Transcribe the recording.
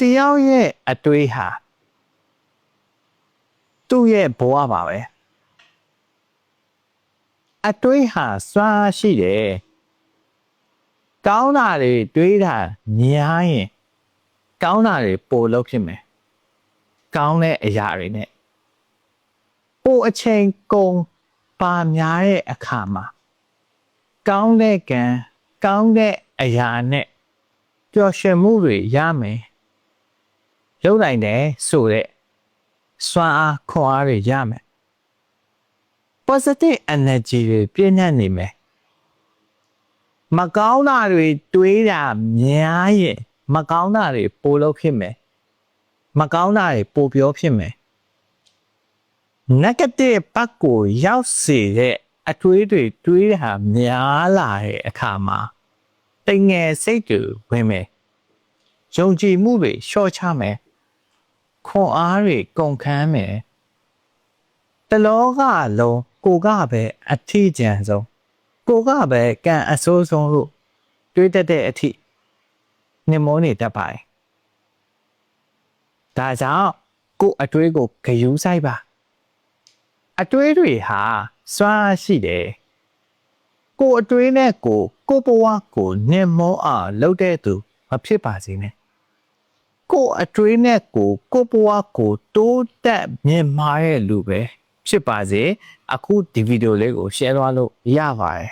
တစ်ယောက်ရဲ့အတွေးဟာသူ့ရဲ့ဘဝပါပဲအတွေးဟာစွမ်းရှိတယ်ကောင်းတာတွေတွေးတာများရင်ကောင်းတာတွေပိုလုပ်ဖြစ်မယ်ကောင်းတဲ့အရာတွေနဲ့ပိုအချိန်ကုန်ပါများတဲ့အခါမှာကောင်းတဲ့ကံကောင်းတဲ့အရာနဲ့ပျော်ရွှင်မှုတွေရမယ် လုပ်နိုင်တယ်ဆိုတဲ့စွမ်းအားခွန်အားတွေရမယ် positive energy တွေပြည့်ညတ်နေမယ်မကောင်းတာတွေတွေးတာများရင်မကောင်းတာတွေပိုလို့ဖြစ်မယ်မကောင်းတာတွေပိုပြောဖြစ်မယ် negative ဘက်ကိုရောက်စေတဲ့အတွေးတွေတွေးတာများလာတဲ့အခါမှာတိမ်ငယ်စိတ်တွေဝင်မယ်ယုံကြည်မှုတွေလျှော့ချမယ် ခွန်အားတွေကုန်ခန်းမယ်တလောကလုံးကိုကပဲအထီးကျန်ဆုံးကိုကပဲကံအဆိုးဆုံးလို့တွေးတတ်တဲ့အထီးနှမောနေတတ်ပါတယ်ဒါကြောင့်ကိုယ်အတွေးကိုဂယူးဆိုင်ပါ အတွေးတွေဟာစွမ်းအားရှိတယ်ကိုယ်အတွေးနဲ့ကိုယ်ကိုယ်ဘဝကိုနှင်မောအောင်လုပ်တဲ့သူမဖြစ်ပါစေနဲ့ ကိုယ်အတွေးနဲ့ကိုယ်ကိုယ်ဘဝကိုတိုးတက်မြင့်မားရဲ့လူပဲဖြစ်ပါစေအခုဒီဗီဒီယိုလေးကို share သွားလို့ရပါတယ်